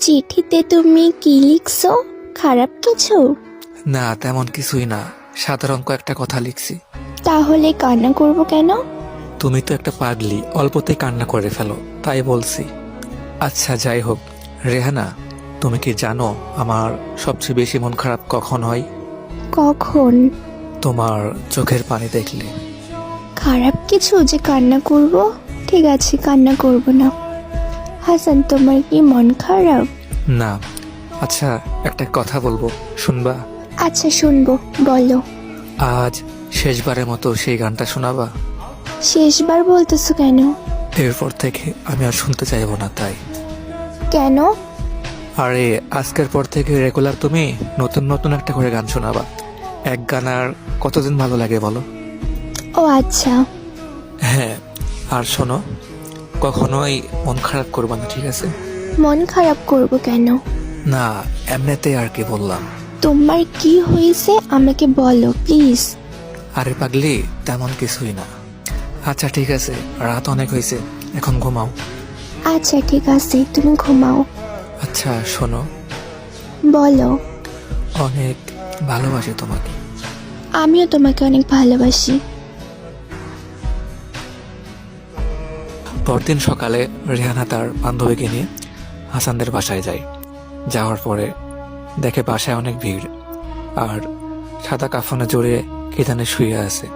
চিঠিতে তুমি কি লিখছো? খারাপ কিছু? না তেমন কিছুই না। সাধারণ কয়েকটা কথা লিখছি। তাহলে কান্না করব কেন? তুমি তো একটা পাগলি অল্পতেই কান্না করে ফেলো তাই বলছি। আচ্ছা যাই হোক। রেহানা তুমি কি জানো আমার সবচেয়ে বেশি মন খারাপ কখন হয়? কখন? তোমার চোখের পানি দেখলে। খারাপ কিছু যে কান্না করব? ঠিক আছে কান্না করব না। হাসান তোমার কি মন খারাপ? না। আচ্ছা একটা কথা বলব। শুনবা? আচ্ছা শুনব। বলো। আজ শেষবারের মতো সেই গানটা শোনাবা? শেষবার বলতেছো কেন? এরপর থেকে আমি আর শুনতে চাইব না তাই। কেন? আরে আজকের পর থেকে রেগুলার তুমি নতুন নতুন একটা করে গান শোনাবা। এক গান আর কতদিন ভালো লাগে বলো? ও আচ্ছা। হ্যাঁ আর শোনো। কখনোই মন খারাপ করবা না ঠিক আছে? মন খারাপ করব কেন? না এমনিতেই আর কি বললাম। তোমার কি হয়েছে আমাকে বলো প্লিজ। আরে পাগলি তেমন কিছুই না। আচ্ছা ঠিক আছে রাত অনেক হয়েছে এখন ঘুমাও। আচ্ছা ঠিক আছে তুমি ঘুমাও। আচ্ছা শোনো। বলো। অনেক ভালোবাসি তোমাকে। আমিও তোমাকে অনেক ভালোবাসি। পরদিন সকালে রেহানা তার বান্ধবীকে নিয়ে হাসানদের বাসায় যায়। যাওয়ার পরে দেখে বাসায় অনেক ভিড়। আর সাদা কাফনে জড়িয়ে কেদানে শুয়ে আছে।